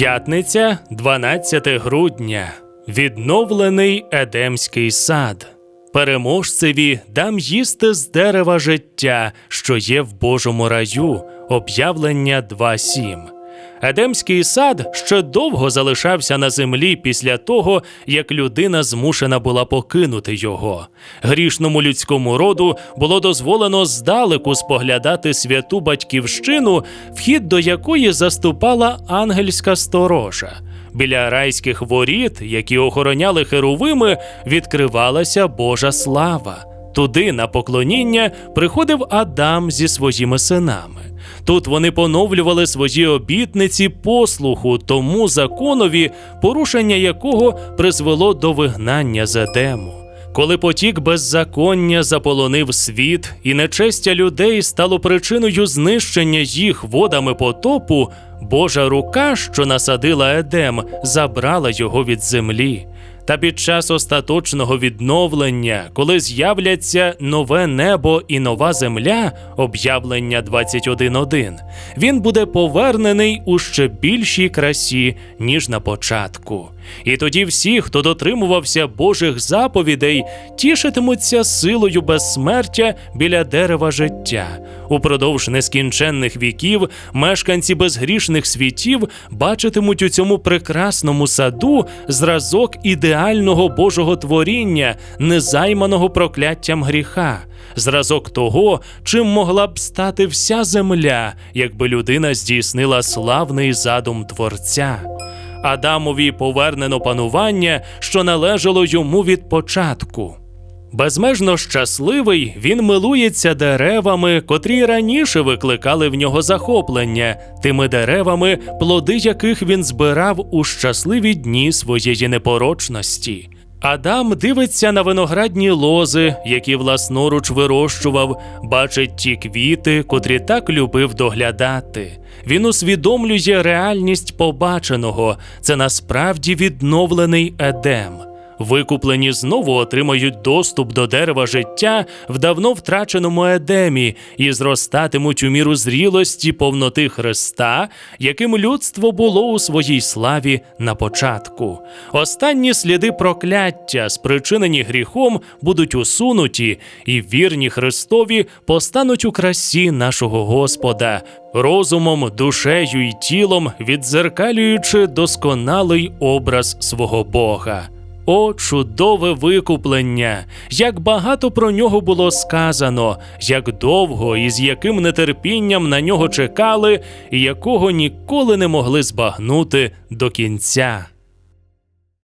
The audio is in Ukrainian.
П'ятниця, 12 грудня. Відновлений Едемський сад. Переможцеві дам їсти з дерева життя, що є в Божому раю. Об'явлення 2.7. Едемський сад ще довго залишався на землі після того, як людина змушена була покинути його. Грішному людському роду було дозволено здалеку споглядати святу батьківщину, вхід до якої заступала ангельська сторожа. Біля райських воріт, які охороняли херувими, відкривалася Божа слава. Туди на поклоніння приходив Адам зі своїми синами. Тут вони поновлювали свої обітниці послуху тому законові, порушення якого призвело до вигнання з Едему. Коли потік беззаконня заполонив світ, і нечестя людей стало причиною знищення їх водами потопу, Божа рука, що насадила Едем, забрала його від землі. Та під час остаточного відновлення, коли з'являться нове небо і нова земля, об'явлення 21.1, він буде повернений у ще більшій красі, ніж на початку. І тоді всі, хто дотримувався Божих заповідей, тішитимуться силою безсмертя біля дерева життя. Упродовж нескінченних віків мешканці безгрішних світів бачитимуть у цьому прекрасному саду зразок ідеального Божого творіння, незайманого прокляттям гріха, зразок того, чим могла б стати вся земля, якби людина здійснила славний задум Творця. Адамові повернено панування, що належало йому від початку. Безмежно щасливий, він милується деревами, котрі раніше викликали в нього захоплення, тими деревами, плоди яких він збирав у щасливі дні своєї непорочності. Адам дивиться на виноградні лози, які власноруч вирощував, бачить ті квіти, котрі так любив доглядати. Він усвідомлює реальність побаченого. Це насправді відновлений Едем. Викуплені знову отримають доступ до дерева життя в давно втраченому Едемі і зростатимуть у міру зрілості повноти Христа, яким людство було у своїй славі на початку. Останні сліди прокляття, спричинені гріхом, будуть усунуті, і вірні Христові постануть у красі нашого Господа, розумом, душею і тілом, віддзеркалюючи досконалий образ свого Бога. О, чудове викуплення! Як багато про нього було сказано, як довго і з яким нетерпінням на нього чекали, і якого ніколи не могли збагнути до кінця.